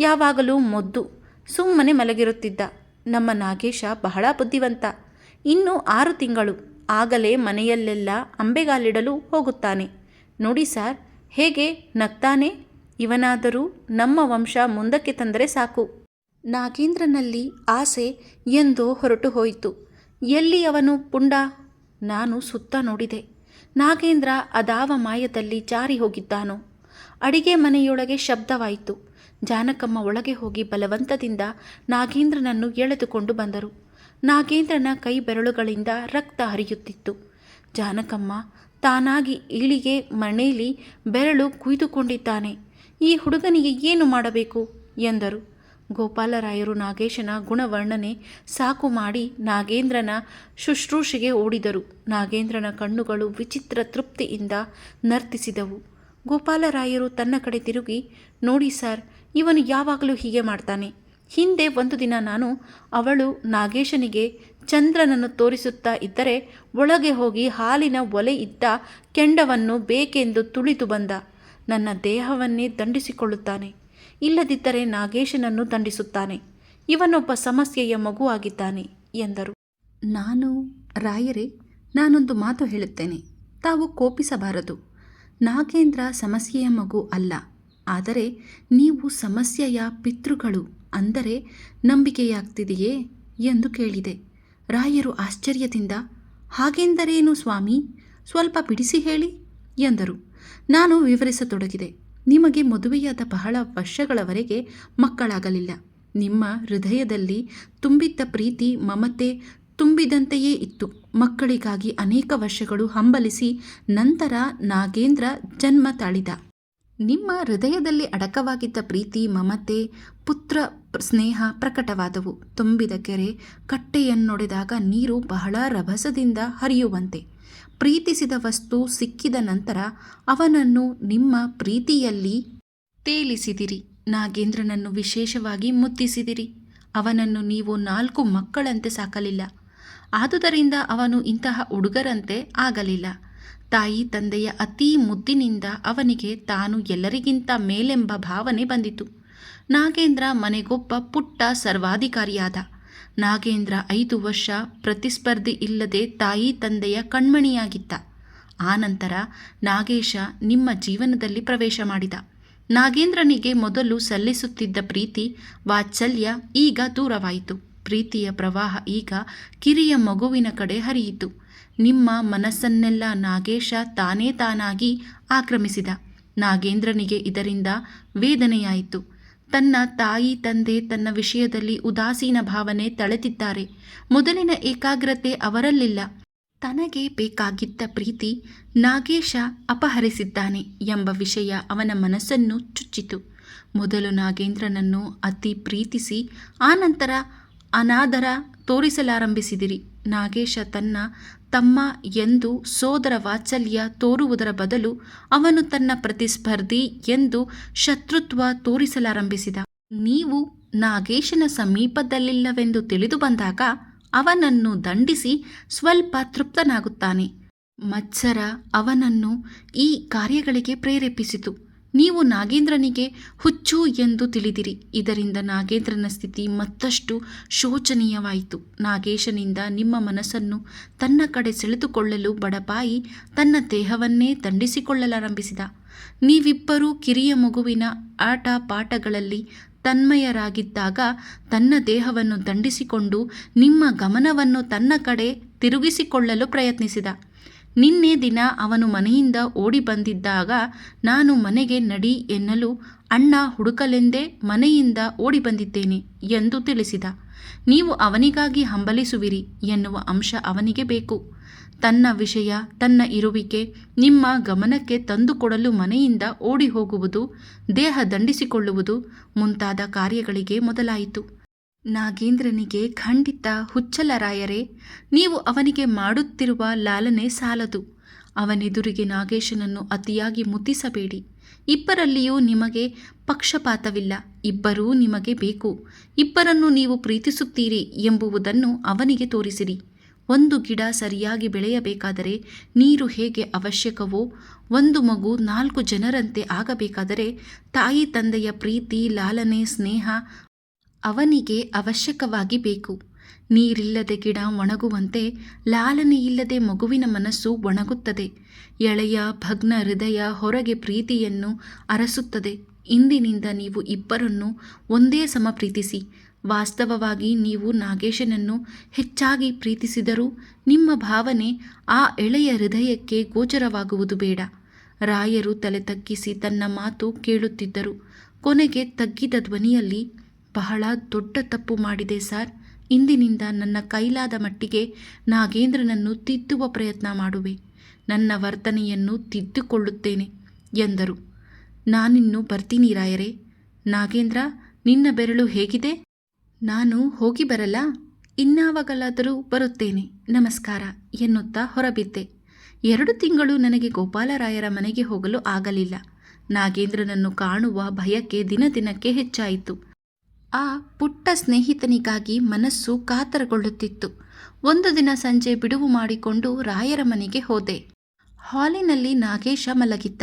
ಯಾವಾಗಲೂ ಮೊದ್ದು, ಸುಮ್ಮನೆ ಮಲಗಿರುತ್ತಿದ್ದ. ನಮ್ಮ ನಾಗೇಶ ಬಹಳ ಬುದ್ಧಿವಂತ. ಇನ್ನೂ ಆರು ತಿಂಗಳು. ಆಗಲೇ ಮನೆಯಲ್ಲೆಲ್ಲ ಅಂಬೆಗಾಲಿಡಲು ಹೋಗುತ್ತಾನೆ. ನೋಡಿ ಸಾರ್, ಹೇಗೆ ನಗ್ತಾನೆ? ಇವನಾದರೂ ನಮ್ಮ ವಂಶ ಮುಂದಕ್ಕೆ ತಂದರೆ ಸಾಕು. ನಾಗೇಂದ್ರನಲ್ಲಿ ಆಸೆ ಎಂದೋ ಹೊರಟು ಹೋಯಿತು. ಎಲ್ಲಿ ಅವನು ಪುಂಡ? ನಾನು ಸುತ್ತ ನೋಡಿದೆ. ನಾಗೇಂದ್ರ ಅದಾವ ಮಾಯದಲ್ಲಿ ಜಾರಿ ಹೋಗಿದ್ದಾನೋ? ಅಡಿಗೆ ಮನೆಯೊಳಗೆ ಶಬ್ದವಾಯಿತು. ಜಾನಕಮ್ಮ ಒಳಗೆ ಹೋಗಿ ಬಲವಂತದಿಂದ ನಾಗೇಂದ್ರನನ್ನು ಎಳೆದುಕೊಂಡು ಬಂದರು. ನಾಗೇಂದ್ರನ ಕೈ ಬೆರಳುಗಳಿಂದ ರಕ್ತ ಹರಿಯುತ್ತಿತ್ತು. ಜಾನಕಮ್ಮ ತಾನಾಗಿ ಇಳಿಗೆ ಮನೆಯಲ್ಲಿ ಬೆರಳು ಕುಯ್ದುಕೊಂಡಿದ್ದಾನೆ. ಈ ಹುಡುಗನಿಗೆ ಏನು ಮಾಡಬೇಕು? ಎಂದರು. ಗೋಪಾಲರಾಯರು ನಾಗೇಶನ ಗುಣವರ್ಣನೆ ಸಾಕು ಮಾಡಿ ನಾಗೇಂದ್ರನ ಶುಶ್ರೂಷೆಗೆ ಓಡಿದರು. ನಾಗೇಂದ್ರನ ಕಣ್ಣುಗಳು ವಿಚಿತ್ರ ತೃಪ್ತಿಯಿಂದ ನರ್ತಿಸಿದವು. ಗೋಪಾಲರಾಯರು ತನ್ನ ಕಡೆ ತಿರುಗಿ, ನೋಡಿ ಸರ್, ಇವನು ಯಾವಾಗಲೂ ಹೀಗೆ ಮಾಡ್ತಾನೆ. ಹಿಂದೆ ಒಂದು ದಿನ ನಾನು ಅವಳು ನಾಗೇಶನಿಗೆ ಚಂದ್ರನನ್ನು ತೋರಿಸುತ್ತಾ ಇದ್ದರೆ ಒಳಗೆ ಹೋಗಿ ಹಾಲಿನ ಒಲೆ ಇದ್ದ ಕೆಂಡವನ್ನು ಬೇಕೆಂದು ತುಳಿದು ಬಂದ. ನನ್ನ ದೇಹವನ್ನೇ ದಂಡಿಸಿಕೊಳ್ಳುತ್ತಾನೆ. ಇಲ್ಲದಿದ್ದರೆ ನಾಗೇಶನನ್ನು ದಂಡಿಸುತ್ತಾನೆ. ಇವನೊಬ್ಬ ಸಮಸ್ಯೆಯ ಮಗುವಾಗಿದ್ದಾನೆ ಎಂದರು. ನಾನು, ರಾಯರೇ, ನಾನೊಂದು ಮಾತು ಹೇಳುತ್ತೇನೆ. ತಾವು ಕೋಪಿಸಬಾರದು. ನಾಗೇಂದ್ರ ಸಮಸ್ಯೆಯ ಮಗು ಅಲ್ಲ. ಆದರೆ ನೀವು ಸಮಸ್ಯೆಯ ಪಿತೃಗಳು. ಅಂದರೆ ನಂಬಿಕೆಯಾಗ್ತಿದೆಯೇ ಎಂದು ಕೇಳಿದೆ. ರಾಯರು ಆಶ್ಚರ್ಯದಿಂದ, ಹಾಗೆಂದರೇನು ಸ್ವಾಮಿ? ಸ್ವಲ್ಪ ಬಿಡಿಸಿ ಹೇಳಿ ಎಂದರು. ನಾನು ವಿವರಿಸತೊಡಗಿದೆ, ನಿಮಗೆ ಮದುವೆಯಾದ ಬಹಳ ವರ್ಷಗಳವರೆಗೆ ಮಕ್ಕಳಾಗಲಿಲ್ಲ. ನಿಮ್ಮ ಹೃದಯದಲ್ಲಿ ತುಂಬಿದ್ದ ಪ್ರೀತಿ, ಮಮತೆ ತುಂಬಿದಂತೆಯೇ ಇತ್ತು. ಮಕ್ಕಳಿಗಾಗಿ ಅನೇಕ ವರ್ಷಗಳು ಹಂಬಲಿಸಿ ನಂತರ ನಾಗೇಂದ್ರ ಜನ್ಮ ತಾಳಿದ. ನಿಮ್ಮ ಹೃದಯದಲ್ಲಿ ಅಡಕವಾಗಿದ್ದ ಪ್ರೀತಿ, ಮಮತೆ, ಪುತ್ರ ಸ್ನೇಹ ಪ್ರಕಟವಾದವು. ತುಂಬಿದ ಕೆರೆ, ಕಟ್ಟೆಯನ್ನೊಡೆದಾಗ ನೀರು ಬಹಳ ರಭಸದಿಂದ ಹರಿಯುವಂತೆ. ಪ್ರೀತಿಸಿದ ವಸ್ತು ಸಿಕ್ಕಿದ ನಂತರ ಅವನನ್ನು ನಿಮ್ಮ ಪ್ರೀತಿಯಲ್ಲಿ ತೇಲಿಸಿದಿರಿ. ನಾಗೇಂದ್ರನನ್ನು ವಿಶೇಷವಾಗಿ ಮುತ್ತಿಸಿದಿರಿ. ಅವನನ್ನು ನೀವು ನಾಲ್ಕು ಮಕ್ಕಳಂತೆ ಸಾಕಲಿಲ್ಲ. ಆದುದರಿಂದ ಅವನು ಇಂತಹ ಹುಡುಗರಂತೆ ಆಗಲಿಲ್ಲ. ತಾಯಿ ತಂದೆಯ ಅತೀ ಮುದ್ದಿನಿಂದ ಅವನಿಗೆ ತಾನು ಎಲ್ಲರಿಗಿಂತ ಮೇಲೆಂಬ ಭಾವನೆ ಬಂದಿತು. ನಾಗೇಂದ್ರ ಮನೆಗೊಬ್ಬ ಪುಟ್ಟ ಸರ್ವಾಧಿಕಾರಿಯಾದ. ನಾಗೇಂದ್ರ ಐದು ವರ್ಷ ಪ್ರತಿಸ್ಪರ್ಧಿ ಇಲ್ಲದೆ ತಾಯಿ ತಂದೆಯ ಕಣ್ಮಣಿಯಾಗಿದ್ದ. ಆನಂತರ ನಾಗೇಶ ನಿಮ್ಮ ಜೀವನದಲ್ಲಿ ಪ್ರವೇಶ ಮಾಡಿದ. ನಾಗೇಂದ್ರನಿಗೆ ಮೊದಲು ಸಲ್ಲಿಸುತ್ತಿದ್ದ ಪ್ರೀತಿ, ವಾತ್ಸಲ್ಯ ಈಗ ದೂರವಾಯಿತು. ಪ್ರೀತಿಯ ಪ್ರವಾಹ ಈಗ ಕಿರಿಯ ಮಗುವಿನ ಕಡೆ ಹರಿಯಿತು. ನಿಮ್ಮ ಮನಸ್ಸನ್ನೆಲ್ಲ ನಾಗೇಶ ತಾನೇ ತಾನಾಗಿ ಆಕ್ರಮಿಸಿದ. ನಾಗೇಂದ್ರನಿಗೆ ಇದರಿಂದ ವೇದನೆಯಾಯಿತು. ತನ್ನ ತಾಯಿ ತಂದೆ ತನ್ನ ವಿಷಯದಲ್ಲಿ ಉದಾಸೀನ ಭಾವನೆ ತಳೆದಿದ್ದಾರೆ. ಮೊದಲಿನ ಏಕಾಗ್ರತೆ ಅವರಲ್ಲಿಲ್ಲ. ತನಗೆ ಬೇಕಾಗಿದ್ದ ಪ್ರೀತಿ ನಾಗೇಶ ಅಪಹರಿಸಿದ್ದಾನೆ ಎಂಬ ವಿಷಯ ಅವನ ಮನಸ್ಸನ್ನು ಚುಚ್ಚಿತು. ಮೊದಲು ನಾಗೇಂದ್ರನನ್ನು ಅತಿ ಪ್ರೀತಿಸಿ, ಆನಂತರ ಅನಾದರ ತೋರಿಸಲಾರಂಭಿಸಿದಿರಿ. ನಾಗೇಶ ತನ್ನ ತಮ್ಮ ಎಂದು ಸೋದರ ವಾತ್ಸಲ್ಯ ತೋರುವುದರ ಬದಲು ಅವನು ತನ್ನ ಪ್ರತಿಸ್ಪರ್ಧಿ ಎಂದು ಶತ್ರುತ್ವ ತೋರಿಸಲಾರಂಭಿಸಿದ. ನೀವು ನಾಗೇಶನ ಸಮೀಪದಲ್ಲಿಲ್ಲವೆಂದು ತಿಳಿದು ಬಂದಾಗ ಅವನನ್ನು ದಂಡಿಸಿ ಸ್ವಲ್ಪ ತೃಪ್ತನಾಗುತ್ತಾನೆ. ಮತ್ಸರ ಅವನನ್ನು ಈ ಕಾರ್ಯಗಳಿಗೆ ಪ್ರೇರೇಪಿಸಿತು. ನೀವು ನಾಗೇಂದ್ರನಿಗೆ ಹುಚ್ಚು ಎಂದು ತಿಳಿದಿರಿ. ಇದರಿಂದ ನಾಗೇಂದ್ರನ ಸ್ಥಿತಿ ಮತ್ತಷ್ಟು ಶೋಚನೀಯವಾಯಿತು. ನಾಗೇಶನಿಂದ ನಿಮ್ಮ ಮನಸ್ಸನ್ನು ತನ್ನ ಕಡೆ ಸೆಳೆದುಕೊಳ್ಳಲು ಬಡಪಾಯಿ ತನ್ನ ದೇಹವನ್ನೇ ದಂಡಿಸಿಕೊಳ್ಳಲಾರಂಭಿಸಿದ. ನೀವಿಬ್ಬರೂ ಕಿರಿಯ ಮಗುವಿನ ಆಟ ಪಾಠಗಳಲ್ಲಿ ತನ್ಮಯರಾಗಿದ್ದಾಗ ತನ್ನ ದೇಹವನ್ನು ದಂಡಿಸಿಕೊಂಡು ನಿಮ್ಮ ಗಮನವನ್ನು ತನ್ನ ಕಡೆ ತಿರುಗಿಸಿಕೊಳ್ಳಲು ಪ್ರಯತ್ನಿಸಿದ. ನಿನ್ನೆ ದಿನ ಅವನು ಮನೆಯಿಂದ ಓಡಿ ಬಂದಿದ್ದಾಗ ನಾನು ಮನೆಗೆ ನಡಿ ಎನ್ನಲು ಅಣ್ಣ ಹುಡುಕಲೆಂದೇ ಮನೆಯಿಂದ ಓಡಿ ಬಂದಿದ್ದೇನೆ ಎಂದು ತಿಳಿಸಿದ. ನೀವು ಅವನಿಗಾಗಿ ಹಂಬಲಿಸುವಿರಿ ಎನ್ನುವ ಅಂಶ ಅವನಿಗೆ ಬೇಕು. ತನ್ನ ವಿಷಯ, ತನ್ನ ಇರುವಿಕೆ, ನಿಮ್ಮ ಗಮನಕ್ಕೆ ತಂದುಕೊಡಲು ಮನೆಯಿಂದ ಓಡಿ ಹೋಗುವುದು, ದೇಹ ದಂಡಿಸಿಕೊಳ್ಳುವುದು ಮುಂತಾದ ಕಾರ್ಯಗಳಿಗೆ ಮೊದಲಾಯಿತು. ನಾಗೇಂದ್ರನಿಗೆ, ಖಂಡಿತ, ಹುಚ್ಚಲರಾಯರೇ, ನೀವು ಅವನಿಗೆ ಮಾಡುತ್ತಿರುವ ಲಾಲನೆ ಸಾಲದು. ಅವನೆದುರಿಗೆ ನಾಗೇಶನನ್ನು ಅತಿಯಾಗಿ ಮುತ್ತಿಸಬೇಡಿ. ಇಬ್ಬರಲ್ಲಿಯೂ ನಿಮಗೆ ಪಕ್ಷಪಾತವಿಲ್ಲ. ಇಬ್ಬರೂ ನಿಮಗೆ ಬೇಕು. ಇಬ್ಬರನ್ನು ನೀವು ಪ್ರೀತಿಸುತ್ತೀರಿ ಎಂಬುವುದನ್ನು ಅವನಿಗೆ ತೋರಿಸಿರಿ. ಒಂದು ಗಿಡ ಸರಿಯಾಗಿ ಬೆಳೆಯಬೇಕಾದರೆ ನೀರು ಹೇಗೆ ಅವಶ್ಯಕವೋ, ಒಂದು ಮಗು ನಾಲ್ಕು ಜನರಂತೆ ಆಗಬೇಕಾದರೆ ತಾಯಿ ತಂದೆಯ ಪ್ರೀತಿ, ಲಾಲನೆ, ಸ್ನೇಹ ಅವನಿಗೆ ಅವಶ್ಯಕವಾಗಿ ಬೇಕು. ನೀರಿಲ್ಲದೆ ಗಿಡ ಒಣಗುವಂತೆ, ಲಾಲನೆಯಿಲ್ಲದೆ ಮಗುವಿನ ಮನಸ್ಸು ಒಣಗುತ್ತದೆ. ಎಳೆಯ ಭಗ್ನ ಹೃದಯ ಹೊರಗೆ ಪ್ರೀತಿಯನ್ನು ಅರಸುತ್ತದೆ. ಇಂದಿನಿಂದ ನೀವು ಇಬ್ಬರನ್ನು ಒಂದೇ ಸಮ ಪ್ರೀತಿಸಿ. ವಾಸ್ತವವಾಗಿ ನೀವು ನಾಗೇಶನನ್ನು ಹೆಚ್ಚಾಗಿ ಪ್ರೀತಿಸಿದರೂ ನಿಮ್ಮ ಭಾವನೆ ಆ ಎಳೆಯ ಹೃದಯಕ್ಕೆ ಗೋಚರವಾಗುವುದು ಬೇಡ. ರಾಯರು ತಲೆ ತಗ್ಗಿಸಿ ತನ್ನ ಮಾತು ಕೇಳುತ್ತಿದ್ದರು. ಕೊನೆಗೆ ತಗ್ಗಿದ ಧ್ವನಿಯಲ್ಲಿ ಬಹಳ ದೊಡ್ಡ ತಪ್ಪು ಮಾಡಿದೆ ಸರ್. ಇಂದಿನಿಂದ ನನ್ನ ಕೈಲಾದ ಮಟ್ಟಿಗೆ ನಾಗೇಂದ್ರನನ್ನು ತಿದ್ದುವ ಪ್ರಯತ್ನ ಮಾಡುವೆ. ನನ್ನ ವರ್ತನೆಯನ್ನು ತಿದ್ದುಕೊಳ್ಳುತ್ತೇನೆ, ಎಂದರು. ನಾನಿನ್ನು ಬರ್ತೀನಿ ರಾಯರೇ. ನಾಗೇಂದ್ರ, ನಿನ್ನ ಬೆರಳು ಹೇಗಿದೆ? ನಾನು ಹೋಗಿ ಬರಲ್ಲ? ಇನ್ನಾವಾಗಲಾದರೂ ಬರುತ್ತೇನೆ. ನಮಸ್ಕಾರ, ಎನ್ನುತ್ತಾ ಹೊರಬಿದ್ದೆ. ಎರಡು ತಿಂಗಳು ನನಗೆ ಗೋಪಾಲರಾಯರ ಮನೆಗೆ ಹೋಗಲು ಆಗಲಿಲ್ಲ. ನಾಗೇಂದ್ರನನ್ನು ಕಾಣುವ ಭಯಕ್ಕೆ ದಿನ ದಿನಕ್ಕೆ ಹೆಚ್ಚಾಯಿತು. ಆ ಪುಟ್ಟ ಸ್ನೇಹಿತನಿಗಾಗಿ ಮನಸ್ಸು ಕಾತರಗೊಳ್ಳುತ್ತಿತ್ತು. ಒಂದು ದಿನ ಸಂಜೆ ಬಿಡುವು ಮಾಡಿಕೊಂಡು ರಾಯರ ಮನೆಗೆ ಹೋದೆ. ಹಾಲಿನಲ್ಲಿ ನಾಗೇಶ ಮಲಗಿದ್ದ.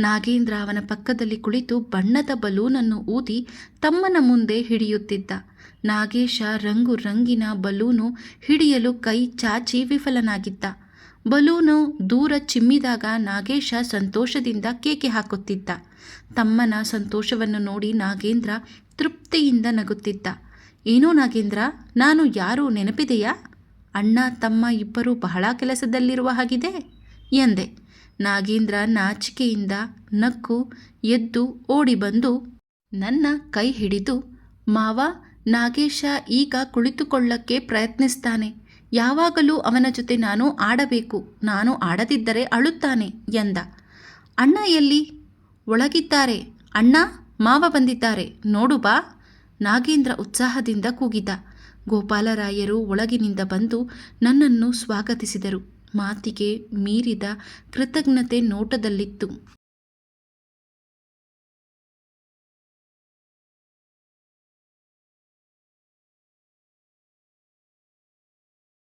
ನಾಗೇಂದ್ರ ಅವನ ಪಕ್ಕದಲ್ಲಿ ಕುಳಿತು ಬಣ್ಣದ ಬಲೂನನ್ನು ಊದಿ ತಮ್ಮನ ಮುಂದೆ ಹಿಡಿಯುತ್ತಿದ್ದ. ನಾಗೇಶ ರಂಗು ರಂಗಿನ ಬಲೂನು ಹಿಡಿಯಲು ಕೈ ಚಾಚಿ ವಿಫಲನಾಗಿದ್ದ. ಬಲೂನು ದೂರ ಚಿಮ್ಮಿದಾಗ ನಾಗೇಶ ಸಂತೋಷದಿಂದ ಕೇಕೆ ಹಾಕುತ್ತಿದ್ದ. ತಮ್ಮನ ಸಂತೋಷವನ್ನು ನೋಡಿ ನಾಗೇಂದ್ರ ತೃಪ್ತಿಯಿಂದ ನಗುತ್ತಿದ್ದ. ಏನೋ ನಾಗೇಂದ್ರ, ನಾನು ಯಾರು ನೆನಪಿದೆಯಾ? ಅಣ್ಣ, ತಮ್ಮ ಇಬ್ಬರು ಬಹಳ ಕೆಲಸದಲ್ಲಿರುವ ಹಾಗಿದೆ? ಎಂದೆ. ನಾಗೇಂದ್ರ ನಾಚಿಕೆಯಿಂದ ನಕ್ಕು, ಎದ್ದು ಓಡಿ ಬಂದು ನನ್ನ ಕೈ ಹಿಡಿದು, ಮಾವ, ನಾಗೇಶ ಈಗ ಕುಳಿತುಕೊಳ್ಳಕ್ಕೆ ಪ್ರಯತ್ನಿಸ್ತಾನೆ. ಯಾವಾಗಲೂ ಅವನ ಜೊತೆ ನಾನು ಆಡಬೇಕು, ನಾನು ಆಡದಿದ್ದರೆ ಅಳುತ್ತಾನೆ, ಎಂದ. ಅಣ್ಣ ಎಲ್ಲಿ? ಒಳಗಿದ್ದಾರೆ. ಅಣ್ಣ ಮಾವ ಬಂದಿದ್ದಾರೆ. ನೋಡು ಬಾ. ನಾಗೇಂದ್ರ ಉತ್ಸಾಹದಿಂದ ಕೂಗಿದ. ಗೋಪಾಲರಾಯರು ಒಳಗಿನಿಂದ ಬಂದು ನನ್ನನ್ನು ಸ್ವಾಗತಿಸಿದರು. ಮಾತಿಗೆ ಮೀರಿದ ಕೃತಜ್ಞತೆ ನೋಟದಲ್ಲಿತ್ತು.